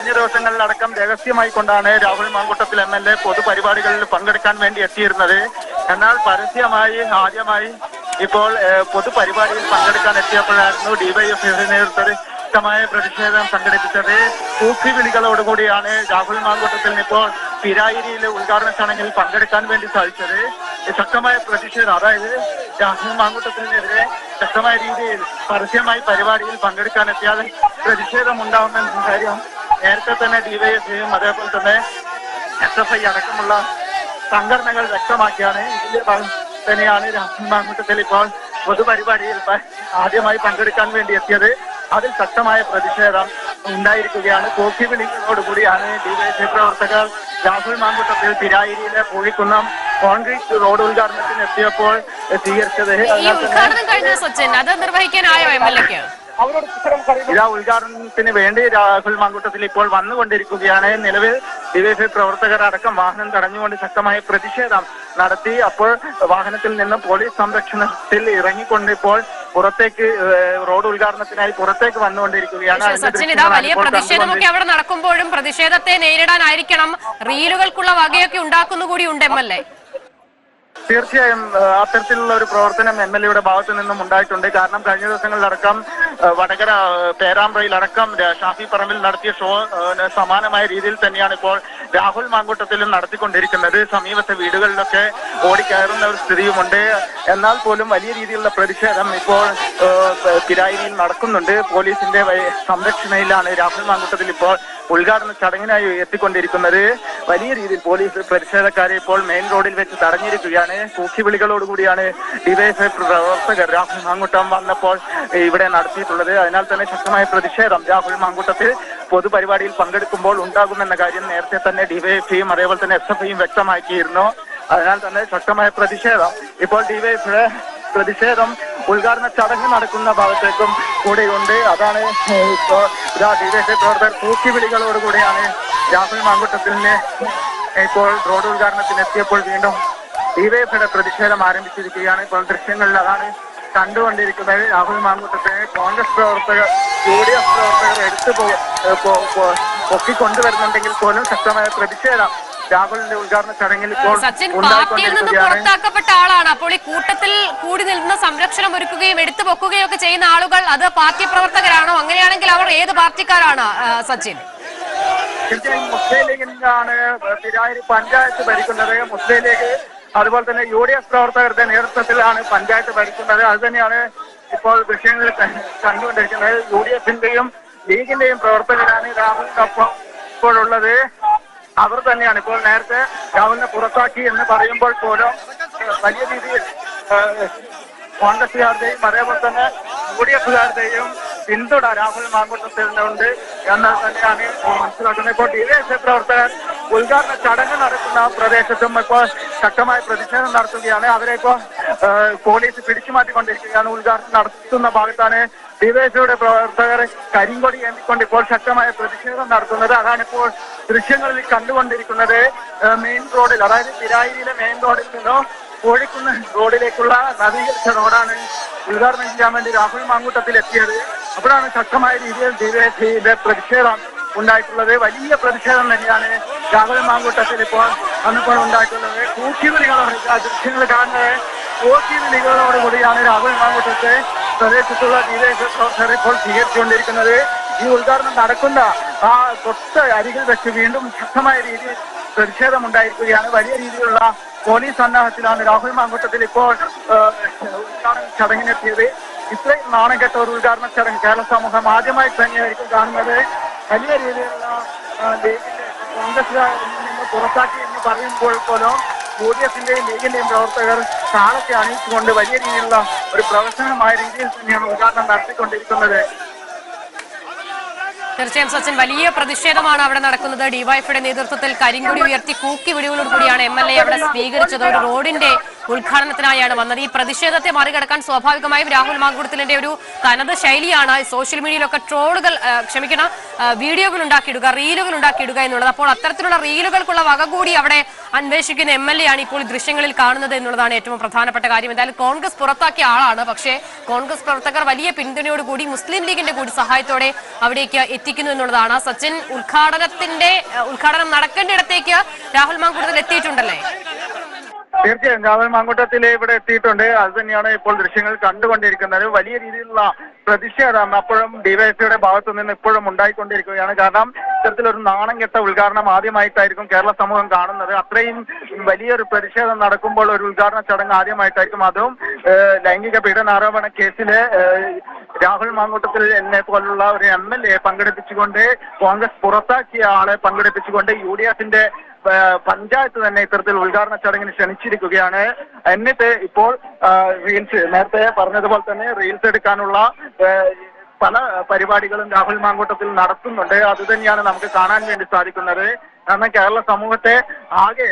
കഴിഞ്ഞ ദിവസങ്ങളിലടക്കം രഹസ്യമായി കൊണ്ടാണ് Rahul Mamkootathil M L A പൊതുപരിപാടികളിൽ പങ്കെടുക്കാൻ വേണ്ടി എത്തിയിരുന്നത്. എന്നാൽ പരസ്യമായി ആദ്യമായി ഇപ്പോൾ പൊതുപരിപാടിയിൽ പങ്കെടുക്കാൻ എത്തിയപ്പോഴായിരുന്നു ഡിവൈഎഫ്ഐയുടെ നേതൃത്വത്തിൽ ശക്തമായ പ്രതിഷേധം സംഘടിപ്പിച്ചത്. കൂക്കി വിളികളോടുകൂടിയാണ് രാഹുൽ മാങ്കൂട്ടത്തിൽ ഇപ്പോൾ പിരായിരിയിലെ ഉദ്ഘാടന ചടങ്ങിൽ പങ്കെടുക്കാൻ വേണ്ടി സാധിച്ചത്. ശക്തമായ പ്രതിഷേധം അതായത് രാഹുൽ മാങ്കൂട്ടത്തിനെതിരെ ശക്തമായ രീതിയിൽ പരസ്യമായി പരിപാടിയിൽ പങ്കെടുക്കാൻ എത്തിയാൽ പ്രതിഷേധം ഉണ്ടാവുമെന്ന കാര്യം നേരത്തെ തന്നെ ഡിവൈഎഫ്ഐയും അതേപോലെ തന്നെ എസ് എഫ് ഐ അടക്കമുള്ള സംഘടനകൾ വ്യക്തമാക്കിയാണ്. ഇതിന്റെ ഭാഗം തന്നെയാണ് രാഹുൽ ഇപ്പോൾ പൊതുപരിപാടിയിൽ ആദ്യമായി പങ്കെടുക്കാൻ വേണ്ടി എത്തിയത്. അതിൽ ശക്തമായ പ്രതിഷേധം ഉണ്ടായിരിക്കുകയാണ്. കോക്കി വിളികളോടുകൂടിയാണ് ഡിവൈഎഫ്ഐ പ്രവർത്തകർ രാഹുൽ മാങ്കുട്ടത്തിൽ തിരായിരിയിലെ പൂഴിക്കുന്നം കോൺക്രീറ്റ് റോഡ് ഉദ്ഘാടനത്തിന് എത്തിയപ്പോൾ സ്വീകരിച്ചത്. ഇതാ ഉദ്ഘാടനത്തിന് വേണ്ടി രാഹുൽ മങ്കൂട്ടത്തിൽ ഇപ്പോൾ വന്നുകൊണ്ടിരിക്കുകയാണ്. നിലവിൽ ഡിവൈഎഫ്ഐ പ്രവർത്തകർ അടക്കം വാഹനം തടഞ്ഞുകൊണ്ട് ശക്തമായ പ്രതിഷേധം നടത്തി. അപ്പോൾ വാഹനത്തിൽ നിന്ന് പോലീസ് സംരക്ഷണത്തിൽ ഇറങ്ങിക്കൊണ്ട് ഇപ്പോൾ പുറത്തേക്ക് റോഡ് ഉദ്ഘാടനത്തിനായി പുറത്തേക്ക് വന്നുകൊണ്ടിരിക്കുകയാണ്. സച്ചിൻ ഇതാ വലിയ പ്രതിഷേധമൊക്കെ അവിടെ നടക്കുമ്പോഴും പ്രതിഷേധത്തെ നേരിടാനായിരിക്കണം. റീലുകൾക്കുള്ള വകയൊക്കെ ഉണ്ടാക്കുന്നു കൂടി ഉണ്ട് എം എൽ എ. തീർച്ചയായും അത്തരത്തിലുള്ള ഒരു പ്രവർത്തനം എം എൽ എയുടെ ഭാഗത്തു നിന്നും ഉണ്ടായിട്ടുണ്ട്. കാരണം കഴിഞ്ഞ ദിവസങ്ങളിലടക്കം വടകര പേരാമ്പ്രയിലടക്കം ഷാഫി പറമ്പിൽ നടത്തിയ ഷോ സമാനമായ രീതിയിൽ തന്നെയാണ് ഇപ്പോൾ രാഹുൽ മാങ്കൂട്ടത്തിലും നടത്തിക്കൊണ്ടിരിക്കുന്നത്. സമീപത്തെ വീടുകളിലൊക്കെ ഓടിക്കയറുന്ന ഒരു സ്ഥിതിയുമുണ്ട്. എന്നാൽ പോലും വലിയ രീതിയിലുള്ള പ്രതിഷേധം ഇപ്പോൾ ഏഹ്, നടക്കുന്നുണ്ട്. പോലീസിന്റെ സംരക്ഷണയിലാണ് രാഹുൽ മാങ്കൂട്ടത്തിൽ ഇപ്പോൾ ഉദ്ഘാടന ചടങ്ങിനായി എത്തിക്കൊണ്ടിരിക്കുന്നത് വലിയ രീതിയിൽ പോലീസ് പ്രതിഷേധക്കാരെ ഇപ്പോൾ മെയിൻ റോഡിൽ വെച്ച് തടഞ്ഞിരിക്കുകയാണ്. കൂക്കിവിളികളോടുകൂടിയാണ് ഡിവൈഎഫ്ഐ പ്രവർത്തകർ രാഹുൽ മാങ്കുട്ടം വന്നപ്പോൾ ഇവിടെ നടത്തിയിട്ടുള്ളത്. അതിനാൽ തന്നെ ശക്തമായ പ്രതിഷേധം രാഹുൽ മാങ്കുട്ടത്തിൽ പൊതുപരിപാടിയിൽ പങ്കെടുക്കുമ്പോൾ ഉണ്ടാകുമെന്ന കാര്യം നേരത്തെ തന്നെ ഡിവൈഎഫ്ഐയും അതേപോലെ തന്നെ എസ് എഫ് വ്യക്തമാക്കിയിരുന്നു. അതിനാൽ തന്നെ ശക്തമായ പ്രതിഷേധം. ഇപ്പോൾ ഡിവൈഎഫിയുടെ പ്രതിഷേധം ഉദ്ഘാടന ചടങ്ങ് നടക്കുന്ന ഭാഗത്തേക്കും കൂടെയുണ്ട്. അതാണ് ഇപ്പോൾ ഡിവൈഎഫ്ഐ പ്രവർത്തകർ കൂക്കിവിളികളോടുകൂടിയാണ് രാഹുൽ മാങ്കുട്ടത്തിലിനെ ഇപ്പോൾ റോഡ് ഉദ്ഘാടനത്തിന് എത്തിയപ്പോൾ വീണ്ടും ഡിവൈഎഫ്ഐയുടെ പ്രതിഷേധം ആരംഭിച്ചിരിക്കുകയാണ്. ഇപ്പോൾ ദൃശ്യങ്ങളിൽ അതാണ് കണ്ടുകൊണ്ടിരിക്കുന്നത്. രാഹുൽ മാങ്കുട്ടത്തെ കോൺഗ്രസ് പ്രവർത്തകർ യു ഡി എഫ് പ്രവർത്തകർ എടുത്തു പൊക്കിക്കൊണ്ടുവരുന്നുണ്ടെങ്കിൽ പോലും ശക്തമായ പ്രതിഷേധം രാഹുലിന്റെ ഉദ്ഘാടന ചടങ്ങിൽ ഇപ്പോൾ സച്ചിൻ പാർട്ടിയിൽ നിന്ന് പുറത്താക്കപ്പെട്ട ആളാണ്. അപ്പോൾ ഈ കൂട്ടത്തിൽ കൂടി നിന്ന് സംരക്ഷണം ഒരുക്കുകയും എടുത്തു പൊക്കുകയും ഒക്കെ ചെയ്യുന്ന ആളുകൾ അത് പാർട്ടി പ്രവർത്തകരാണോ? അങ്ങനെയാണെങ്കിൽ അവർ ഏത് പാർട്ടിക്കാരാണ് സച്ചിൻ? തീർച്ചയായും മുസ്ലിം ലീഗിനാണ് തിരായൂർ പഞ്ചായത്ത് ഭരിക്കുന്നത്. മുസ്ലിം ലീഗ് അതുപോലെ തന്നെ യു ഡി എഫ് പ്രവർത്തകരുടെ നേതൃത്വത്തിലാണ് പഞ്ചായത്ത് ഭരിക്കുന്നത്. അത് തന്നെയാണ് ഇപ്പോൾ വിഷയങ്ങൾ കണ്ടുകൊണ്ടിരിക്കുന്നത്. യു ഡി എഫിന്റെയും ലീഗിന്റെയും പ്രവർത്തകരാണ് രാഹുലിനൊപ്പം ഇപ്പോഴുള്ളത്. അവർ തന്നെയാണ്. ഇപ്പോൾ നേരത്തെ രാഹുലിനെ പുറത്താക്കി എന്ന് പറയുമ്പോൾ പോലും വലിയ രീതിയിൽ കോൺഗ്രസുകാരുടെയും അതേപോലെ തന്നെ യു ഡി എഫുകാരുടെയും പിന്തുണ രാഹുൽ മാങ്കുട്ടത്തിനുണ്ട് എന്ന് തന്നെയാണ് മനസ്സിലാക്കുന്നത്. ഇപ്പോൾ ഡി എസ് എഫ് പ്രവർത്തകർ ഉദ്ഘാടന ചടങ്ങ് നടക്കുന്ന പ്രദേശത്തും ഇപ്പോൾ ശക്തമായ പ്രതിഷേധം നടത്തുകയാണ്. അവരെ ഇപ്പോൾ പോലീസ് പിടിച്ചു മാറ്റിക്കൊണ്ടിരിക്കുകയാണ് ഉദ്ഘാടനം നടത്തുന്ന ഭാഗത്താണ് ഡിവൈഎസ്ഐയുടെ പ്രവർത്തകർ കരിങ്കൊടി ഏന്തിക്കൊണ്ട് ഇപ്പോൾ ശക്തമായ പ്രതിഷേധം നടത്തുന്നത്. അതാണ് ഇപ്പോൾ ദൃശ്യങ്ങളിൽ കണ്ടുകൊണ്ടിരിക്കുന്നത്. മെയിൻ റോഡിൽ അതായത് തിരായിരിയിലെ മെയിൻ റോഡിൽ നിന്നും കോഴിക്കുന്ന് റോഡിലേക്കുള്ള നവീകരിച്ച റോഡാണ് ഉദ്ഘാടനം ചെയ്യാൻ വേണ്ടി രാഹുൽ മാങ്കൂട്ടത്തിൽ എത്തിയത്. അപ്പോഴാണ് ശക്തമായ രീതിയിൽ ഡിവൈഎസ്ഐയുടെ പ്രതിഷേധം ഉണ്ടായിട്ടുള്ളത്. വലിയ പ്രതിഷേധം തന്നെയാണ് രാഹുൽ മാങ്കൂട്ടത്തിൽ ഇപ്പോൾ അന്നിപ്പോൾ ഉണ്ടായിട്ടുള്ളത്. കൂക്കിവിളികളോട് ദൃശ്യങ്ങൾ കാണുന്നത്. കൂക്കിവിളികളോടുകൂടിയാണ് രാഹുൽ മാങ്കൂട്ടത്തെ പ്രദേശത്തുള്ള വിദേശ പ്രവർത്തകർ ഇപ്പോൾ സ്വീകരിച്ചുകൊണ്ടിരിക്കുന്നത്. ഈ ഉദ്ഘാടനം നടക്കുന്ന ആ തൊട്ട് അരികിൽ വെച്ച് വീണ്ടും ശക്തമായ രീതിയിൽ പ്രതിഷേധം ഉണ്ടായിരിക്കുകയാണ് വലിയ രീതിയിലുള്ള പോലീസ് സന്നാഹത്തിലാണ് രാഹുൽ മാങ്കൂട്ടത്തിൽ ഇപ്പോൾ ഉദ്ഘാടന ചടങ്ങിനെത്തിയത്. ഇത്രയും നാണം കെട്ട ഒരു ഉദ്ഘാടന ചടങ്ങ് കേരള സമൂഹം ആദ്യമായി തന്നെയായിരിക്കും കാണുന്നത്. വലിയ രീതിയിലുള്ള കോൺഗ്രസ് പുറത്താക്കി എന്ന് പറയുമ്പോൾ പോലും യു ഡി എഫിന്റെയും ലീഗിന്റെയും പ്രവർത്തകർ താളത്തെ അണിയിച്ചുകൊണ്ട് വലിയ രീതിയിലുള്ള ഒരു പ്രവർത്തനമായ രീതിയിൽ തന്നെയാണ് ഉദ്ഘാടനം നടത്തിക്കൊണ്ടിരിക്കുന്നത്. തീർച്ചയായും സച്ചിൻ വലിയ പ്രതിഷേധമാണ് അവിടെ നടക്കുന്നത്. ഡിവൈഎഫിയുടെ നേതൃത്വത്തിൽ കരിങ്കൊടി ഉയർത്തി കൂക്കി വിളികളോട് കൂടിയാണ് എം എൽ എ അവിടെ സ്വീകരിച്ചത്. ഒരു റോഡിന്റെ ഉദ്ഘാടനത്തിനായാണ് വന്നത്. ഈ പ്രതിഷേധത്തെ മറികടക്കാൻ സ്വാഭാവികമായും രാഹുൽ മാങ്കുടത്തിലിന്റെ ഒരു തനത് ശൈലിയാണ്. സോഷ്യൽ മീഡിയയിലൊക്കെ ട്രോളുകൾ ക്ഷമിക്കണം വീഡിയോകൾ ഉണ്ടാക്കിയിടുക റീലുകൾ ഉണ്ടാക്കിയിടുക എന്നുള്ളത്. അപ്പോൾ അത്തരത്തിലുള്ള റീലുകൾക്കുള്ള വക കൂടി അവിടെ അന്വേഷിക്കുന്ന എം എൽ എ ആണ് ഇപ്പോൾ ദൃശ്യങ്ങളിൽ കാണുന്നത് എന്നുള്ളതാണ് ഏറ്റവും പ്രധാനപ്പെട്ട കാര്യം. എന്തായാലും കോൺഗ്രസ് പുറത്താക്കിയ ആളാണ്. പക്ഷേ കോൺഗ്രസ് പ്രവർത്തകർ വലിയ പിന്തുണയോടുകൂടി മുസ്ലിം ലീഗിന്റെ കൂടി സഹായത്തോടെ അവിടേക്ക് എത്തിക്കുന്നു എന്നുള്ളതാണ്. സച്ചിൻ ഉദ്ഘാടനത്തിന്റെ ഉദ്ഘാടനം നടക്കേണ്ടിടത്തേക്ക് രാഹുൽ മാങ്കുടത്തിൽ എത്തിയിട്ടുണ്ടല്ലേ? തീർച്ചയായും ജാവൽ മാങ്കൂട്ടത്തിൽ ഇവിടെ എത്തിയിട്ടുണ്ട്. അത് തന്നെയാണ് ഇപ്പോൾ ദൃശ്യങ്ങൾ കണ്ടുകൊണ്ടിരിക്കുന്നത്. വലിയ രീതിയിലുള്ള പ്രതിഷേധമാണ് അപ്പോഴും ഡിവൈഎസ്പിയുടെ ഭാഗത്തു നിന്ന് ഇപ്പോഴും ഉണ്ടായിക്കൊണ്ടിരിക്കുകയാണ്. കാരണം ഇത്തരത്തിലൊരു നാണം കെട്ട ഉദ്ഘാടനം ആദ്യമായിട്ടായിരിക്കും കേരള സമൂഹം കാണുന്നത്. അത്രയും വലിയൊരു പ്രതിഷേധം നടക്കുമ്പോൾ ഒരു ഉദ്ഘാടന ചടങ്ങ് ആദ്യമായിട്ടായിരിക്കും അതും. ലൈംഗിക പീഡനാരോപണ കേസിൽ രാഹുൽ മാങ്കൂട്ടത്തിൽ എന്നെ പോലുള്ള ഒരു എം എൽ എ പങ്കെടുപ്പിച്ചുകൊണ്ട് കോൺഗ്രസ് പുറത്താക്കിയ ആളെ പങ്കെടുപ്പിച്ചുകൊണ്ട് യു ഡി എഫിന്റെ പഞ്ചായത്ത് തന്നെ ഇത്തരത്തിൽ ഉദ്ഘാടന ചടങ്ങിന് ക്ഷണിച്ചിരിക്കുകയാണ്. എന്നിട്ട് ഇപ്പോൾ റീൽസ് നേരത്തെ പറഞ്ഞതുപോലെ തന്നെ റീൽസ് എടുക്കാനുള്ള പല പരിപാടികളും രാഹുൽ മാങ്കോട്ടത്തിൽ നടത്തുന്നുണ്ട്. അത് തന്നെയാണ് നമുക്ക് കാണാൻ വേണ്ടി സാധിക്കുന്നത്. കാരണം കേരള സമൂഹത്തെ ആകെ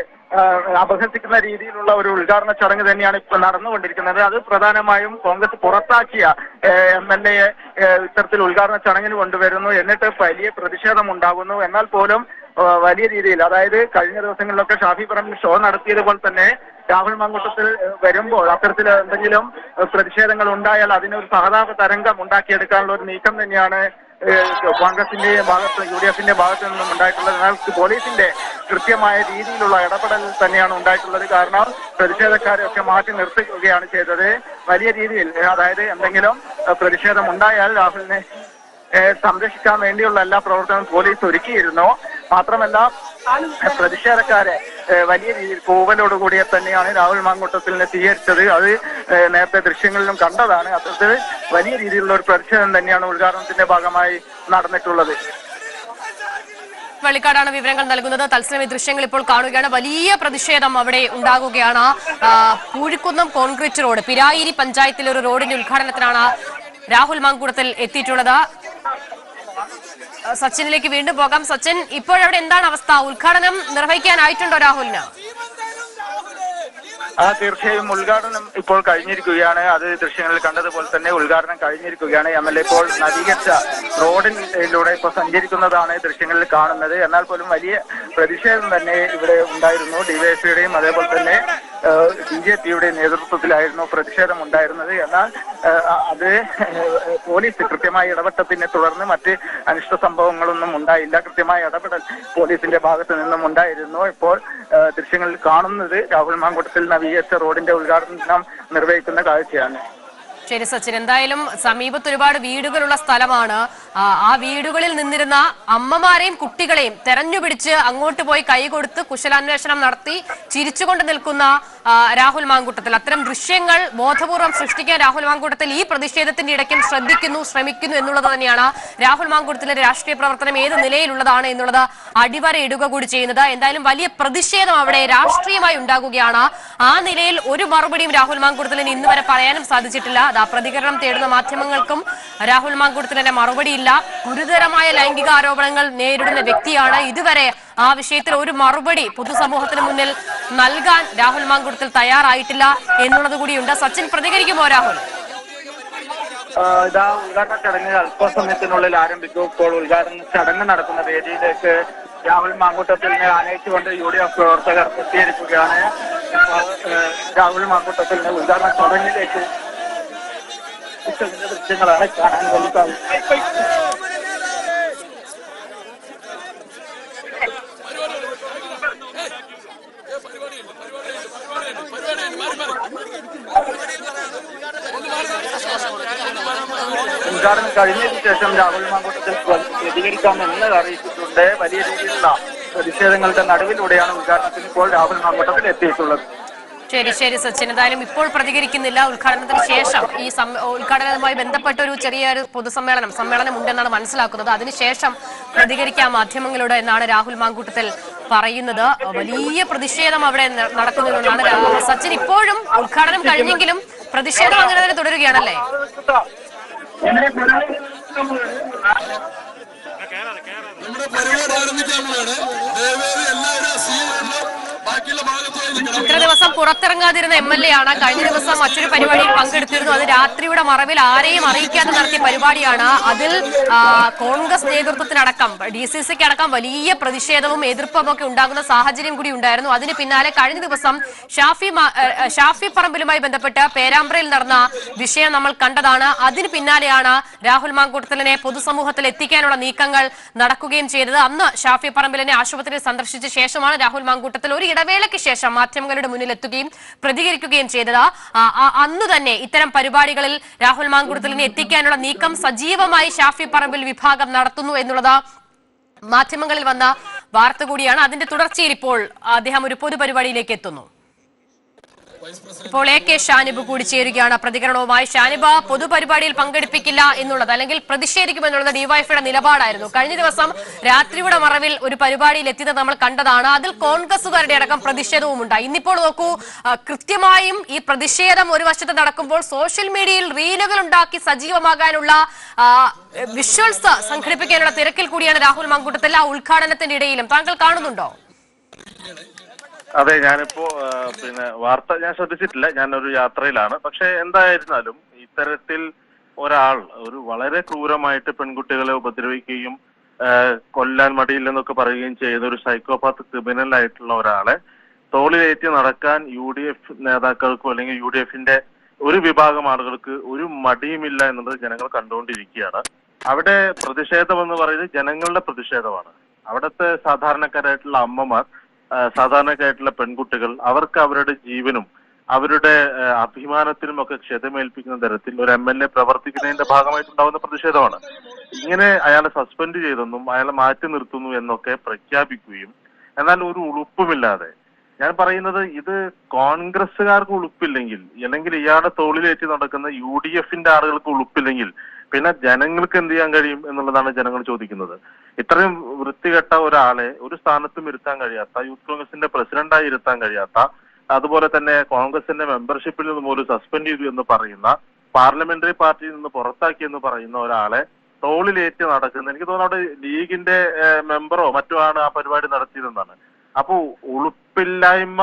അപഹസിക്കുന്ന രീതിയിലുള്ള ഒരു ഉദ്ഘാടന ചടങ്ങ് തന്നെയാണ് ഇപ്പൊ നടന്നുകൊണ്ടിരിക്കുന്നത്. അത് പ്രധാനമായും കോൺഗ്രസ് പുറത്താക്കിയ എം എൽ എ ഇത്തരത്തിൽ ഉദ്ഘാടന ചടങ്ങിന് കൊണ്ടുവരുന്നു. എന്നിട്ട് വലിയ പ്രതിഷേധം ഉണ്ടാകുന്നു എന്നാൽ പോലും വലിയ രീതിയിൽ. അതായത് കഴിഞ്ഞ ദിവസങ്ങളിലൊക്കെ ഷാഫി പറമ്പിൽ ഷോ നടത്തിയത് പോലെ തന്നെ രാഹുൽ മങ്കുട്ടത്തിൽ വരുമ്പോൾ അത്തരത്തിൽ എന്തെങ്കിലും പ്രതിഷേധങ്ങൾ ഉണ്ടായാൽ അതിനൊരു സഹതാപ തരംഗം ഉണ്ടാക്കിയെടുക്കാനുള്ള ഒരു നീക്കം തന്നെയാണ് കോൺഗ്രസിന്റെയും കോൺഗ്രസിന്റെ ഭാഗത്ത് യു ഡി എഫിന്റെ ഭാഗത്ത് നിന്നും ഉണ്ടായിട്ടുള്ളത്. എന്നാൽ പോലീസിന്റെ കൃത്യമായ രീതിയിലുള്ള ഇടപെടൽ തന്നെയാണ് ഉണ്ടായിട്ടുള്ളത്. കാരണം പ്രതിഷേധക്കാരെയൊക്കെ മാറ്റി നിർത്തുകയാണ് ചെയ്തത്. വലിയ രീതിയിൽ അതായത് എന്തെങ്കിലും പ്രതിഷേധം ഉണ്ടായാൽ രാഹുലിനെ സംരക്ഷിക്കാൻ വേണ്ടിയുള്ള എല്ലാ പ്രവർത്തനവും പോലീസ് ഒരുക്കിയിരുന്നു. മാത്രമല്ല പ്രതിഷേധക്കാരെ വലിയ രീതിയിൽ കൂവലോടുകൂടിയ തന്നെയാണ് രാഹുൽ മാങ്കൂട്ടത്തിനെ സ്വീകരിച്ചത്. അത് നേരത്തെ ദൃശ്യങ്ങളിലും കണ്ടതാണ്. അത്തരത്തിൽ വലിയ രീതിയിലുള്ള ഒരു പ്രതിഷേധം തന്നെയാണ് ഉദ്ഘാടനത്തിന്റെ ഭാഗമായി നടന്നിട്ടുള്ളത്. വള്ളിക്കാടാണ് വിവരങ്ങൾ നൽകുന്നത്. തത്സമയ ദൃശ്യങ്ങൾ ഇപ്പോൾ കാണുകയാണ്. വലിയ പ്രതിഷേധം അവിടെ ഉണ്ടാകുകയാണ്. പൂഴിക്കുന്നം കോൺക്രീറ്റ് റോഡ് പിരായിരി പഞ്ചായത്തിലെ ഒരു റോഡിന്റെ ഉദ്ഘാടനത്തിനാണ് രാഹുൽ മാങ്കൂടത്തിൽ എത്തിയിട്ടുള്ളത്. സച്ചിനിലേക്ക് വീണ്ടും പോകാം. സച്ചിൻ ഇപ്പോഴവിടെ എന്താണ് അവസ്ഥ? ഉദ്ഘാടനം നിർവഹിക്കാനായിട്ടുണ്ടോ രാഹുലിന്? ആ തീർച്ചയായും ഉദ്ഘാടനം ഇപ്പോൾ കഴിഞ്ഞിരിക്കുകയാണ്. അത് ദൃശ്യങ്ങളിൽ കണ്ടതുപോലെ തന്നെ ഉദ്ഘാടനം കഴിഞ്ഞിരിക്കുകയാണ്. എം എൽ എ ഇപ്പോൾ നവീകരിച്ച റോഡിലൂടെ ഇപ്പോൾ സഞ്ചരിക്കുന്നതാണ് ദൃശ്യങ്ങളിൽ കാണുന്നത്. എന്നാൽ പോലും വലിയ പ്രതിഷേധം തന്നെ ഇവിടെ ഉണ്ടായിരുന്നു. ഡിവൈഎഫ്ഐയുടെയും അതേപോലെ തന്നെ ബി ജെ പിയുടെ നേതൃത്വത്തിലായിരുന്നു പ്രതിഷേധം ഉണ്ടായിരുന്നത് എന്നാൽ അത് പോലീസ് കൃത്യമായി ഇടപെട്ടതിനെ തുടർന്ന് മറ്റ് അനിഷ്ട സംഭവങ്ങളൊന്നും ഉണ്ടായില്ല. കൃത്യമായ ഇടപെടൽ പോലീസിന്റെ ഭാഗത്ത് നിന്നും ഉണ്ടായിരുന്നു. ഇപ്പോൾ ദൃശ്യങ്ങളിൽ കാണുന്നത് രാഹുൽ മാങ്കുട്ടത്തിൽ നവീകരിച്ച റോഡിന്റെ ഉദ്ഘാടനം നിർവഹിക്കുന്ന കാഴ്ചയാണ്. ശരി സച്ചിൻ എന്തായാലും സമീപത്ത് ഒരുപാട് വീടുകളുള്ള സ്ഥലമാണ്. ആ, വീടുകളിൽ നിന്നിരുന്ന അമ്മമാരെയും കുട്ടികളെയും തെരഞ്ഞുപിടിച്ച് അങ്ങോട്ട് പോയി കൈ കൊടുത്ത് കുശലാന്വേഷണം നടത്തി ചിരിച്ചുകൊണ്ട് നിൽക്കുന്ന രാഹുൽ മാങ്കൂട്ടത്തിൽ അത്തരം ദൃശ്യങ്ങൾ ബോധപൂർവം സൃഷ്ടിക്കാൻ രാഹുൽ മാങ്കൂട്ടത്തിൽ ഈ പ്രതിഷേധത്തിന്റെ ഇടയ്ക്കും ശ്രദ്ധിക്കുന്നു ശ്രമിക്കുന്നു എന്നുള്ളത് തന്നെയാണ്. രാഹുൽ മാങ്കൂട്ടത്തിലെ രാഷ്ട്രീയ പ്രവർത്തനം ഏത് നിലയിലുള്ളതാണ് എന്നുള്ളത് അടിവരയിടുക കൂടി ചെയ്യുന്നത്. എന്തായാലും വലിയ പ്രതിഷേധം അവിടെ രാഷ്ട്രീയമായി ഉണ്ടാകുകയാണ്. ആ നിലയിൽ ഒരു മറുപടിയും രാഹുൽ മാങ്കൂട്ടത്തിൽ ഇന്ന് വരെ പറയാനും സാധിച്ചിട്ടില്ല. അത് പ്രതികരണം തേടുന്ന മാധ്യമങ്ങൾക്കും രാഹുൽ മാങ്കൂട്ടത്തിന്റെ മറുപടിയില്ല. ഗുരുതരമായ ലൈംഗിക ആരോപണങ്ങൾ നേരിടുന്ന വ്യക്തിയാണ്. ഇതുവരെ ആ വിഷയത്തിൽ ഒരു മറുപടി പൊതുസമൂഹത്തിന് മുന്നിൽ നൽകാൻ രാഹുൽ മാങ്കുടത്തിൽ തയ്യാറായിട്ടില്ല എന്നുള്ളത് കൂടിയുണ്ട്. സച്ചിൻ പ്രതികരിക്കുമോ രാഹുൽ? ഇതാ ഉദ്ഘാടന ചടങ്ങ് അല്പസമയത്തിനുള്ളിൽ ആരംഭിക്കും. ഇപ്പോൾ ഉദ്ഘാടന ചടങ്ങ് നടക്കുന്ന വേദിയിലേക്ക് രാഹുൽ മാങ്കൂട്ടത്തിനെ ആനയിച്ചുകൊണ്ട് യു ഡി എഫ് പ്രവർത്തകർ എത്തിയിരിക്കുകയാണ് രാഹുൽ മാങ്കൂട്ടത്തിനെ ഉദ്ഘാടന ചടങ്ങിലേക്ക് ദൃശ്യങ്ങളാണ് കാണാൻ വേണ്ടി സാധിക്കുന്നത് ഉദ്ഘാടനം കഴിഞ്ഞതിന് ശേഷം രാഹുൽ മാങ്കൂട്ടത്തിൽ പ്രതികരിക്കാമെന്ന് അറിയിച്ചിട്ടുണ്ട്. വലിയ രീതിയിലുള്ള പ്രതിഷേധങ്ങളുടെ നടുവിലൂടെയാണ് ഉദ്ഘാടനത്തിന് ഇപ്പോൾ രാഹുൽ മാങ്കൂട്ടത്തിൽ എത്തിയിട്ടുള്ളത്. ശരി ശരി സച്ചിൻ. എന്തായാലും ഇപ്പോൾ പ്രതികരിക്കുന്നില്ല. ഉദ്ഘാടനത്തിന് ശേഷം ഈ ഉദ്ഘാടനവുമായി ബന്ധപ്പെട്ട ഒരു ചെറിയ ഒരു പൊതുസമ്മേളനം സമ്മേളനം ഉണ്ടെന്നാണ് മനസ്സിലാക്കുന്നത്. അതിനുശേഷം പ്രതികരിക്കാം മാധ്യമങ്ങളോട് എന്നാണ് രാഹുൽ മാങ്കൂട്ടത്തിൽ പറയുന്നത്. വലിയ പ്രതിഷേധം അവിടെ ന- സച്ചിൻ ഇപ്പോഴും ഉദ്ഘാടനം കഴിഞ്ഞെങ്കിലും പ്രതിഷേധം അങ്ങനെ തന്നെ തുടരുകയാണല്ലേ? നമ്മുടെ പരിപാടി ആരംഭിക്കാൻ പോവാണ്. ദയവേറി ഇത്ര ദിവസം പുറത്തിറങ്ങാതിരുന്ന എം എൽ എ ആണ്. കഴിഞ്ഞ ദിവസം മറ്റൊരു പരിപാടിയിൽ പങ്കെടുത്തിരുന്നു. അത് രാത്രിയുടെ മറവിൽ ആരെയും അറിയിക്കാതെ നടത്തിയ പരിപാടിയാണ്. അതിൽ കോൺഗ്രസ് നേതൃത്വത്തിനടക്കം ഡി സി സിക്ക് അടക്കം വലിയ പ്രതിഷേധവും എതിർപ്പും ഒക്കെ ഉണ്ടാകുന്ന സാഹചര്യം കൂടി ഉണ്ടായിരുന്നു. അതിന് പിന്നാലെ കഴിഞ്ഞ ദിവസം ഷാഫി ഷാഫി പറമ്പിലുമായി ബന്ധപ്പെട്ട് പേരാമ്പ്രയിൽ നടന്ന വിഷയം നമ്മൾ കണ്ടതാണ്. അതിന് പിന്നാലെയാണ് രാഹുൽ മാങ്കൂട്ടത്തലിനെ പൊതുസമൂഹത്തിൽ എത്തിക്കാനുള്ള നീക്കങ്ങൾ നടക്കുകയും ചെയ്തത്. അന്ന് ഷാഫി പറമ്പിലിനെ ആശുപത്രിയിൽ സന്ദർശിച്ച ശേഷമാണ് രാഹുൽ മാങ്കൂട്ടത്തിൽ ഒരു ഇടവേളയ്ക്ക് ശേഷം മാധ്യമങ്ങളുടെ മുന്നിലെത്തുകയും പ്രതികരിക്കുകയും ചെയ്തത്. അന്ന് തന്നെ ഇത്തരം പരിപാടികളിൽ രാഹുൽ മാങ്കുടത്തിലിനെ എത്തിക്കാനുള്ള നീക്കം സജീവമായി ഷാഫി പറമ്പിൽ വിഭാഗം നടത്തുന്നു എന്നുള്ളത് മാധ്യമങ്ങളിൽ വന്ന വാർത്ത കൂടിയാണ്. അതിന്റെ തുടർച്ചയിൽ ഇപ്പോൾ അദ്ദേഹം ഒരു പൊതുപരിപാടിയിലേക്ക് എത്തുന്നു. ഇപ്പോൾ എ കെ ഷാനിബ് കൂടി ചേരുകയാണ് പ്രതികരണവുമായി. ഷാനിബ പൊതുപരിപാടിയിൽ പങ്കെടുപ്പിക്കില്ല എന്നുള്ളത് അല്ലെങ്കിൽ പ്രതിഷേധിക്കുമെന്നുള്ളത് ഡിവൈഫിയുടെ നിലപാടായിരുന്നു. കഴിഞ്ഞ ദിവസം രാത്രിയുടെ മറവിൽ ഒരു പരിപാടിയിൽ എത്തിയത് നമ്മൾ കണ്ടതാണ്. അതിൽ കോൺഗ്രസുകാരുടെ അടക്കം പ്രതിഷേധവും ഉണ്ടായി ഇന്നിപ്പോൾ നോക്കൂ കൃത്യമായും ഈ പ്രതിഷേധം ഒരു വശത്ത് നടക്കുമ്പോൾ സോഷ്യൽ മീഡിയയിൽ റീലുകൾ ഉണ്ടാക്കി സജീവമാകാനുള്ള വിഷ്വൽസ് സംഘടിപ്പിക്കാനുള്ള തിരക്കിൽ കൂടിയാണ് രാഹുൽ മങ്കൂട്ടത്തിൽ ആ ഉദ്ഘാടനത്തിന്റെ ഇടയിലും. താങ്കൾ കാണുന്നുണ്ടോ? അതെ ഞാനിപ്പോ പിന്നെ വാർത്ത ഞാൻ ശ്രദ്ധിച്ചിട്ടില്ല. ഞാനൊരു യാത്രയിലാണ്. പക്ഷെ എന്തായിരുന്നാലും ഇത്തരത്തിൽ ഒരാൾ ഒരു വളരെ ക്രൂരമായിട്ട് പെൺകുട്ടികളെ ഉപദ്രവിക്കുകയും കൊല്ലാൻ മടിയില്ലെന്നൊക്കെ പറയുകയും ചെയ്ത ഒരു സൈക്കോപാത്ത് ക്രിമിനൽ ആയിട്ടുള്ള ഒരാളെ തോളിലേറ്റി നടക്കാൻ യു ഡി എഫ് നേതാക്കൾക്കോ അല്ലെങ്കിൽ യു ഡി എഫിന്റെ ഒരു വിഭാഗം ആളുകൾക്ക് ഒരു മടിയുമില്ല എന്നുള്ളത് ജനങ്ങൾ കണ്ടുകൊണ്ടിരിക്കുകയാണ്. അവിടെ പ്രതിഷേധം എന്ന് പറയുന്നത് ജനങ്ങളുടെ പ്രതിഷേധമാണ്. അവിടുത്തെ സാധാരണക്കാരായിട്ടുള്ള അമ്മമാർ സാധാരണക്കാരായിട്ടുള്ള പെൺകുട്ടികൾ അവർക്ക് അവരുടെ ജീവനും അവരുടെ അഭിമാനത്തിനും ഒക്കെ ക്ഷതമേൽപ്പിക്കുന്ന തരത്തിൽ ഒരു എം എൽ എ പ്രവർത്തിക്കുന്നതിന്റെ ഭാഗമായിട്ടുണ്ടാവുന്ന പ്രതിഷേധമാണ്. ഇങ്ങനെ അയാളെ സസ്പെൻഡ് ചെയ്തെന്നും അയാളെ മാറ്റി നിർത്തുന്നു എന്നൊക്കെ പ്രഖ്യാപിക്കുകയും എന്നാൽ ഒരു ഉളുപ്പുമില്ലാതെ ഞാൻ പറയുന്നത് ഇത് കോൺഗ്രസ്സുകാർക്ക് ഉളുപ്പില്ലെങ്കിൽ അല്ലെങ്കിൽ ഇയാളുടെ തോളിലേറ്റി നടക്കുന്ന യു ഡി എഫിന്റെ ആളുകൾക്ക് ഉളുപ്പില്ലെങ്കിൽ പിന്നെ ജനങ്ങൾക്ക് എന്ത് ചെയ്യാൻ കഴിയും എന്നുള്ളതാണ് ജനങ്ങൾ ചോദിക്കുന്നത്. ഇത്രയും വൃത്തികെട്ട ഒരാളെ ഒരു സ്ഥാനത്തും ഇരുത്താൻ കഴിയാത്ത യൂത്ത് കോൺഗ്രസിന്റെ പ്രസിഡന്റായി ഇരുത്താൻ കഴിയാത്ത അതുപോലെ തന്നെ കോൺഗ്രസിന്റെ മെമ്പർഷിപ്പിൽ നിന്ന് പോലും സസ്പെൻഡ് ചെയ്തു എന്ന് പറയുന്ന പാർലമെന്ററി പാർട്ടിയിൽ നിന്ന് പുറത്താക്കി എന്ന് പറയുന്ന ഒരാളെ തോളിലേറ്റ് നടക്കുന്നത് എനിക്ക് തോന്നുന്നു അവിടെ ലീഗിന്റെ മെമ്പറോ മറ്റോ ആണ് ആ പരിപാടി നടത്തിയതെന്നാണ്. അപ്പോ ഉളുപ്പില്ലായ്മ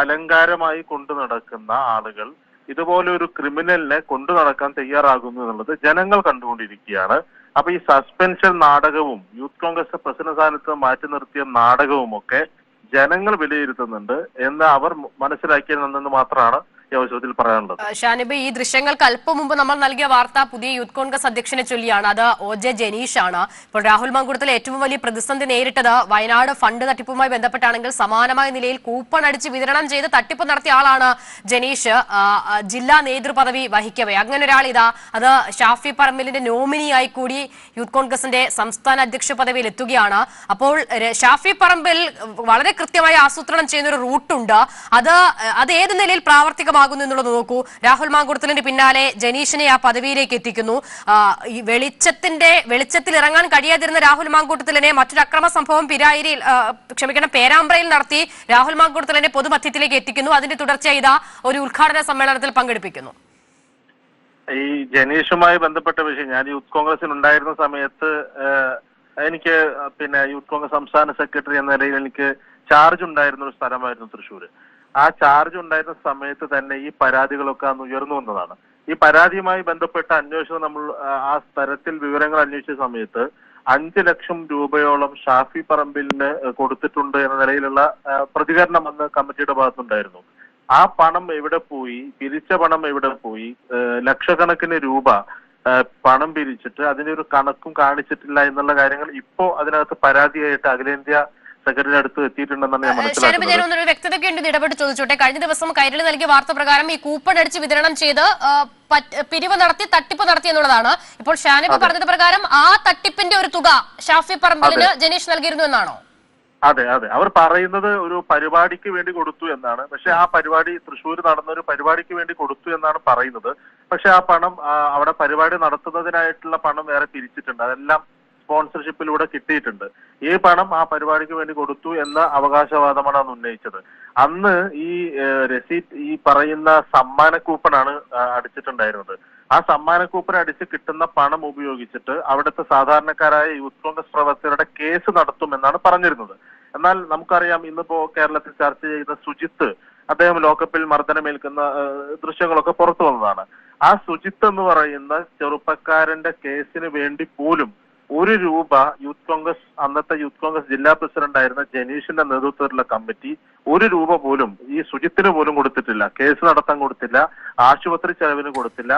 അലങ്കാരമായി കൊണ്ടു നടക്കുന്ന ആളുകൾ ഇതുപോലെ ഒരു ക്രിമിനലിനെ കൊണ്ടു നടക്കാൻ തയ്യാറാകുന്നു എന്നുള്ളത് ജനങ്ങൾ കണ്ടുകൊണ്ടിരിക്കുകയാണ്. അപ്പൊ ഈ സസ്പെൻഷൻ നാടകവും യൂത്ത് കോൺഗ്രസ് പ്രസിഡന്റ് സ്ഥാനത്ത് മാറ്റി നിർത്തിയ നാടകവും ഒക്കെ ജനങ്ങൾ വിലയിരുത്തുന്നുണ്ട് എന്ന് അവർ മനസ്സിലാക്കിയതെന്ന് മാത്രമാണ് ഈ പറയാനുള്ളത്. ഷാനിബ് ഈ ദൃശ്യങ്ങൾക്ക് അല്പം മുമ്പ് നമ്മൾ നൽകിയ വാർത്ത പുതിയ യൂത്ത് കോൺഗ്രസ് അധ്യക്ഷനെ ചൊല്ലിയാണ്. അത് ഒ ജെ ജനീഷ് ആണ് ഇപ്പോൾ രാഹുൽ മങ്കുടത്തിൽ ഏറ്റവും വലിയ പ്രതിസന്ധി നേരിട്ടത് വയനാട് ഫണ്ട് തട്ടിപ്പുമായി ബന്ധപ്പെട്ടാണെങ്കിൽ സമാനമായ നിലയിൽ കൂപ്പൺ അടിച്ച് വിതരണം ചെയ്ത് തട്ടിപ്പ് നടത്തിയ ആളാണ് ജനീഷ്. ജില്ലാ നേതൃപദവി വഹിക്കവേ. അങ്ങനെ ഒരാൾ ഇതാ അത് ഷാഫി പറമ്പിലിന്റെ നോമിനിയായി കൂടി യൂത്ത് കോൺഗ്രസിന്റെ സംസ്ഥാന അധ്യക്ഷ പദവിയിൽ എത്തുകയാണ്. അപ്പോൾ ഷാഫി പറമ്പിൽ വളരെ കൃത്യമായി ആസൂത്രണം ചെയ്യുന്ന ഒരു റൂട്ടുണ്ട്. അത് അത് ഏത് നിലയിൽ പ്രാവർത്തികമാകുന്നു എന്നുള്ളത് നോക്കൂ. രാഹുൽ മാങ്കുടത്തിലിന്റെ പിന്നാലെ ജനീഷിനെ ആ പദവിയിലേക്ക് എത്തിക്കുന്നു. ഈ വെളിച്ചത്തിന്റെ വെളിച്ചത്തിൽ ഇറങ്ങാൻ കഴിയാതിരുന്ന രാഹുൽ മാങ്കൂട്ടത്തിലിനെ മറ്റൊരു അക്രമ സംഭവം പിരായിരിയിൽ ക്ഷമിക്കണം പേരാമ്പ്രയിൽ നടത്തി രാഹുൽ മാങ്കൂട്ടത്തിലിനെ പൊതുമധ്യത്തിലേക്ക് എത്തിക്കുന്നു. അതിന്റെ തുടർച്ച ഇതാ ഒരു ഉദ്ഘാടന സമ്മേളനത്തിൽ പങ്കെടുപ്പിക്കുന്നു. ഈ ജനീഷുമായി ബന്ധപ്പെട്ട വിഷയം ഞാൻ യൂത്ത് കോൺഗ്രസിൽ ഉണ്ടായിരുന്ന സമയത്ത് എനിക്ക് പിന്നെ യൂത്ത് കോൺഗ്രസ് സംസ്ഥാന സെക്രട്ടറി എന്ന നിലയിൽ എനിക്ക് ചാർജ് ഉണ്ടായിരുന്ന ഒരു സ്ഥലമായിരുന്നു തൃശ്ശൂർ ആ ചാർജ് ഉണ്ടായിരുന്ന സമയത്ത് തന്നെ ഈ പരാതികളൊക്കെ അന്ന് ഉയർന്നു വന്നതാണ്. ഈ പരാതിയുമായി ബന്ധപ്പെട്ട അന്വേഷണം നമ്മൾ ആ, സ്ഥലത്തിൽ വിവരങ്ങൾ അന്വേഷിച്ച സമയത്ത് അഞ്ച് ലക്ഷം രൂപയോളം ഷാഫി പറമ്പിലിന് കൊടുത്തിട്ടുണ്ട് എന്ന നിലയിലുള്ള പ്രതികരണം അന്ന് കമ്മിറ്റിയുടെ ഭാഗത്തുണ്ടായിരുന്നു. ആ പണം എവിടെ പോയി പിരിച്ച പണം എവിടെ പോയി ലക്ഷക്കണക്കിന് രൂപ പണം പിരിച്ചിട്ട് അതിനൊരു കണക്കും കാണിച്ചിട്ടില്ല എന്നുള്ള കാര്യങ്ങൾ ഇപ്പോ അതിനകത്ത് പരാതിയായിട്ട് അഖിലേന്ത്യാ സെക്രട്ടറി അടുത്ത് എത്തിയിട്ടുണ്ടെന്നാണ് ഞാൻ ഞാൻ മനസ്സിലാക്കുന്നത്. ഒന്നൊരു വ്യക്തതയ്ക്ക് വേണ്ടി ഇടപെട്ട് ചോദിച്ചോട്ടെ. കഴിഞ്ഞ ദിവസം കൈരളി നൽകിയ വാർത്ത പ്രകാരം ഈ കൂപ്പൺ അടിച്ച് വിതരണം ചെയ്ത് പിരിവ് നടത്തി തട്ടിപ്പ് നടത്തി എന്നുള്ളതാണ്. ഇപ്പോൾ ഷാനിബ് പറഞ്ഞത് പ്രകാരം ആ തട്ടിപ്പിന്റെ ഒരു തുക ഷാഫി പറമ്പലിന് ജനീഷ് നൽകിയിരുന്നു എന്നാണോ? അതെ അതെ. അവർ പറയുന്നത് ഒരു പരിപാടിക്ക് വേണ്ടി കൊടുത്തു എന്നാണ്. പക്ഷെ ആ പരിപാടി തൃശ്ശൂർ നടന്ന ഒരു പരിപാടിക്ക് വേണ്ടി കൊടുത്തു എന്നാണ് പറയുന്നത്. പക്ഷെ ആ പണം അവിടെ പരിപാടി നടത്തുന്നതിനായിട്ടുള്ള പണം വേറെ പിരിച്ചിട്ടുണ്ട്. അതെല്ലാം സ്പോൺസർഷിപ്പിലൂടെ കിട്ടിയിട്ടുണ്ട്. ഈ പണം ആ പരിപാടിക്ക് വേണ്ടി കൊടുത്തു എന്ന അവകാശവാദമാണ് അന്ന് ഉന്നയിച്ചത്. അന്ന് ഈ രസീറ്റ് ഈ പറയുന്ന സമ്മാന കൂപ്പണാണ് അടിച്ചിട്ടുണ്ടായിരുന്നത്. ആ സമ്മാന കൂപ്പൺ അടിച്ച് കിട്ടുന്ന പണം ഉപയോഗിച്ചിട്ട് അവിടുത്തെ സാധാരണക്കാരായ യൂത്ത് കോൺഗ്രസ് പ്രവർത്തകരുടെ കേസ് നടത്തുമെന്നാണ് പറഞ്ഞിരുന്നത്. എന്നാൽ നമുക്കറിയാം ഇന്നിപ്പോ കേരളത്തിൽ ചർച്ച ചെയ്യുന്ന സുജിത്ത് അദ്ദേഹം ലോക്കപ്പിൽ മർദ്ദനമേൽക്കുന്ന ദൃശ്യങ്ങളൊക്കെ പുറത്തു വന്നതാണ്. ആ സുജിത്ത് എന്ന് പറയുന്ന ചെറുപ്പക്കാരന്റെ കേസിന് വേണ്ടി പോലും ഒരു രൂപ യൂത്ത് കോൺഗ്രസ് അന്നത്തെ യൂത്ത് കോൺഗ്രസ് ജില്ലാ പ്രസിഡന്റ് ആയിരുന്ന ജനീഷിന്റെ നേതൃത്വത്തിലുള്ള കമ്മിറ്റി ഒരു രൂപ പോലും ഈ സുജിത്തിന് പോലും കൊടുത്തിട്ടില്ല. കേസ് നടത്താൻ കൊടുത്തില്ല ആശുപത്രി ചെലവിന് കൊടുത്തില്ല.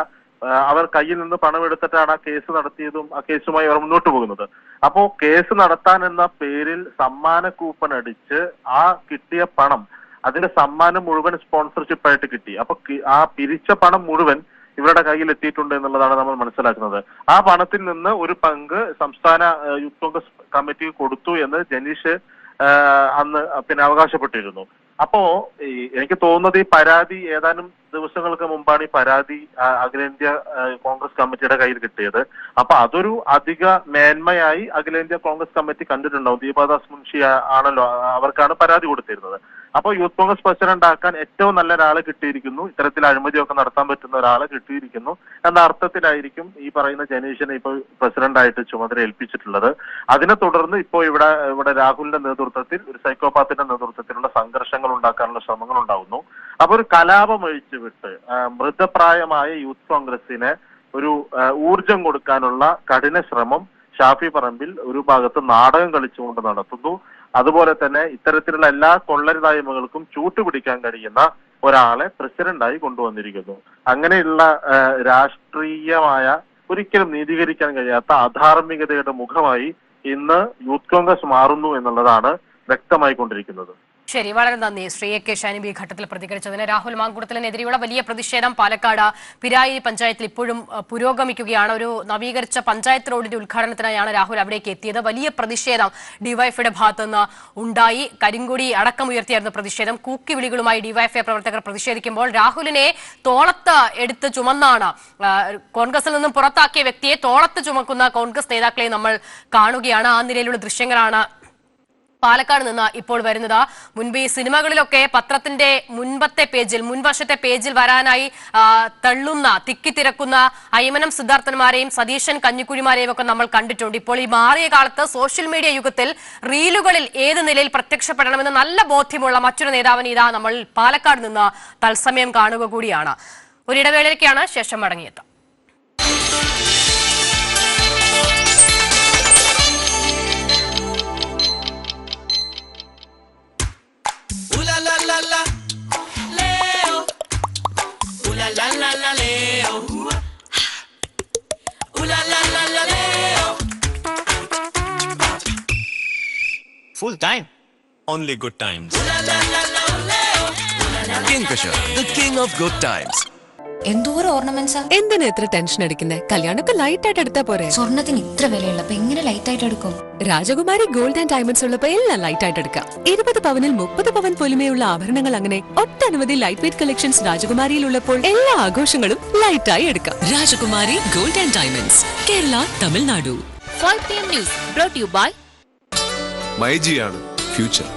അവർ കയ്യിൽ നിന്ന് പണം എടുത്തിട്ടാണ് ആ കേസ് നടത്തിയതും ആ കേസുമായി അവർ മുന്നോട്ട് പോകുന്നത്. അപ്പോ കേസ് നടത്താൻ എന്ന പേരിൽ സമ്മാന കൂപ്പൺ അടിച്ച് ആ കിട്ടിയ പണം അതിന്റെ സമ്മാനം മുഴുവൻ സ്പോൺസർഷിപ്പ് ആയിട്ട് കിട്ടി. അപ്പൊ ആ പിരിച്ച പണം മുഴുവൻ ഇവരുടെ കയ്യിൽ എത്തിയിട്ടുണ്ട് എന്നുള്ളതാണ് നമ്മൾ മനസ്സിലാക്കുന്നത്. ആ പണത്തിൽ നിന്ന് ഒരു പങ്ക് സംസ്ഥാന യൂത്ത് കോൺഗ്രസ് കമ്മിറ്റി കൊടുത്തു എന്ന് ജനീഷ് അന്ന് പിന്നെ അവകാശപ്പെട്ടിരുന്നു. അപ്പോ എനിക്ക് തോന്നുന്നത് ഈ പരാതി ഏതാനും ദിവസങ്ങൾക്ക് മുമ്പാണ് ഈ പരാതി അഖിലേന്ത്യാ കോൺഗ്രസ് കമ്മിറ്റിയുടെ കയ്യിൽ കിട്ടിയത്. അപ്പൊ അതൊരു അധിക മേന്മയായി അഖിലേന്ത്യാ കോൺഗ്രസ് കമ്മിറ്റി കണ്ടിട്ടുണ്ടാവും. ദീപാദാസ് മുൻഷി ആണല്ലോ അവർക്കാണ് പരാതി കൊടുത്തിരുന്നത്. അപ്പോൾ യൂത്ത് കോൺഗ്രസ് പ്രസിഡന്റ് ആക്കാൻ ഏറ്റവും നല്ല ഒരാളെ കിട്ടിയിരിക്കുന്നു. ഇത്തരത്തിൽ അഴിമതിയൊക്കെ നടത്താൻ പറ്റുന്ന ഒരാളെ കിട്ടിയിരിക്കുന്നു. എന്ന അർത്ഥത്തിലായിരിക്കും ഈ പറയുന്ന ജനീഷിനെ ഇപ്പോൾ പ്രസിഡന്റായിട്ട് ചുമതല ഏൽപ്പിച്ചിട്ടുള്ളത്. അതിനെ തുടർന്ന് ഇപ്പോൾ ഇവിടെ ഇവിടെ രാഹുലിന്റെ നേതൃത്വത്തിൽ ഒരു സൈക്കോപാത്തിന്റെ നേതൃത്വത്തിലുള്ള സംഘർഷങ്ങൾ ഉണ്ടാക്കാനുള്ള ശ്രമങ്ങൾ ഉണ്ടാകുന്നു അപ്പൊ ഒരു കലാപം ഒഴിച്ചുവിട്ട് മൃതപ്രായമായ യൂത്ത് കോൺഗ്രസിനെ ഒരു ഊർജം കൊടുക്കാനുള്ള കഠിന ശ്രമം ഷാഫി പറമ്പിൽ ഒരു ഭാഗത്ത് നാടകം കളിച്ചുകൊണ്ട് നടത്തുന്നു. അതുപോലെ തന്നെ ഇത്തരത്തിലുള്ള എല്ലാ കൊള്ളരുതായ്മകൾക്കും ചൂട്ടുപിടിക്കാൻ കഴിയുന്ന ഒരാളെ പ്രസിഡന്റായി കൊണ്ടുവന്നിരിക്കുന്നു. അങ്ങനെയുള്ള രാഷ്ട്രീയമായ ഒരിക്കലും നീതീകരിക്കാൻ കഴിയാത്ത അധാർമികതയുടെ മുഖമായി ഇന്ന് യൂത്ത് കോൺഗ്രസ് മാറുന്നു എന്നുള്ളതാണ് വ്യക്തമായിക്കൊണ്ടിരിക്കുന്നത് ശരി വളരെ നന്ദി. ശ്രീ എ കെ ഷാനിബി ഘട്ടത്തിൽ പ്രതികരിച്ചതിന്. രാഹുൽ മാങ്കുടത്തിനെതിരെയുള്ള വലിയ പ്രതിഷേധം പാലക്കാട് പിരായി പഞ്ചായത്തിൽ ഇപ്പോഴും പുരോഗമിക്കുകയാണ്. ഒരു നവീകരിച്ച പഞ്ചായത്ത് റോഡിന്റെ ഉദ്ഘാടനത്തിനായാണ് രാഹുൽ അവിടേക്ക് എത്തിയത്. വലിയ പ്രതിഷേധം ഡിവൈഎഫ്ഐയുടെ ഭാഗത്തു നിന്ന് ഉണ്ടായി. കരിങ്കൊടി അടക്കമുയർത്തിയായിരുന്നു പ്രതിഷേധം. കൂക്കി വിളികളുമായി ഡിവൈഎഫ്ഐ പ്രവർത്തകർ പ്രതിഷേധിക്കുമ്പോൾ രാഹുലിനെ തോളത്ത് എടുത്ത് ചുമന്നാണ് കോൺഗ്രസിൽ നിന്നും പുറത്താക്കിയ വ്യക്തിയെ തോളത്ത് ചുമക്കുന്ന കോൺഗ്രസ് നേതാക്കളെ നമ്മൾ കാണുകയാണ്. ആ നിലയിലുള്ള ദൃശ്യങ്ങളാണ് പാലക്കാട് നിന്ന് ഇപ്പോൾ വരുന്നത്. മുൻപ് ഈ സിനിമകളിലൊക്കെ പത്രത്തിന്റെ മുൻപത്തെ പേജിൽ മുൻവശത്തെ പേജിൽ വരാനായി തള്ളുന്ന തള്ളുന്ന തിക്കിത്തിരക്കുന്ന അയ്മനം സിദ്ധാർത്ഥന്മാരെയും സതീശൻ കഞ്ഞിക്കുഴിമാരെയും ഒക്കെ നമ്മൾ കണ്ടിട്ടുണ്ട്. ഇപ്പോൾ ഈ മാറിയ കാലത്ത് സോഷ്യൽ മീഡിയ യുഗത്തിൽ റീലുകളിൽ ഏത് നിലയിൽ പ്രത്യക്ഷപ്പെടണമെന്ന് നല്ല ബോധ്യമുള്ള മറ്റൊരു നേതാവിന് ഇതാ നമ്മൾ പാലക്കാട് നിന്ന് തത്സമയം കാണുക കൂടിയാണ്. ഒരിടവേളയ്ക്കാണ് ശേഷം മടങ്ങിയെത്താം. Full time. Only good times. Kingfisher, the king of good times. എന്തോരം ഓർണമെന്റ്സാ എന്തിനാ ഇത്ര ടെൻഷൻ അടിക്കുന്നേ? കല്യാണമൊക്കെ ലൈറ്റ് ആയിട്ട് എടുത്താ പോരെ? സ്വർണത്തിന് ഇത്ര വിലയുള്ള അപ്പൊ എങ്ങനെ ലൈറ്റ് ആയിട്ട് എടുക്കും? രാജകുമാരി ഗോൾഡ് ആൻഡ് ഡയമണ്ട്സ് ഉള്ളപ്പോ എല്ലാം ലൈറ്റ് ആയിട്ട് എടുക്കാം. ഇരുപത് പവനിൽ മുപ്പത് പവൻ പൊലിമയുള്ള ആഭരണങ്ങൾ അങ്ങനെ ഒട്ടനവധി ലൈറ്റ് വെയിറ്റ് കളക്ഷൻസ് രാജകുമാരിയിൽ ഉള്ളപ്പോൾ എല്ലാ ആഘോഷങ്ങളും ലൈറ്റ് ആയി എടുക്കാം. Rajakumari gold and diamonds Kerala Tamil Nadu. Five P M news brought you by മൈജിയാണ് future.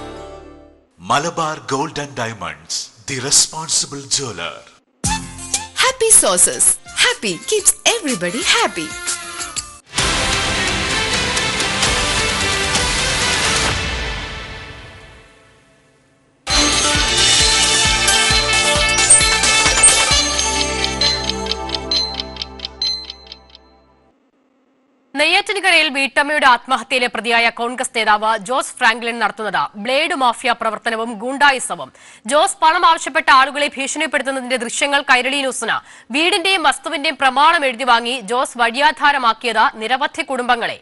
Malabar gold and diamonds the responsible jeweller. Happy sauces happy keeps everybody happy നെയ്യാറ്റിൻകരയിൽ വീട്ടമ്മയുടെ ആത്മഹത്യയിലെ പ്രതിയായ കോൺഗ്രസ് നേതാവ് ജോസ് ഫ്രാങ്ക്ലിൻ നടത്തുന്നത് ബ്ലേഡ് മാഫിയ പ്രവർത്തനവും ഗുണ്ടായുസവും. ജോസ് പണം ആവശ്യപ്പെട്ട ആളുകളെ ഭീഷണിപ്പെടുത്തുന്നതിന്റെ ദൃശ്യങ്ങൾ കൈരളി ന്യൂസിന്. വീടിന്റെയും വസ്തുവിന്റെയും പ്രമാണം എഴുതി വാങ്ങി ജോസ് വഴിയാധാരമാക്കിയത് നിരവധി കുടുംബങ്ങളെ.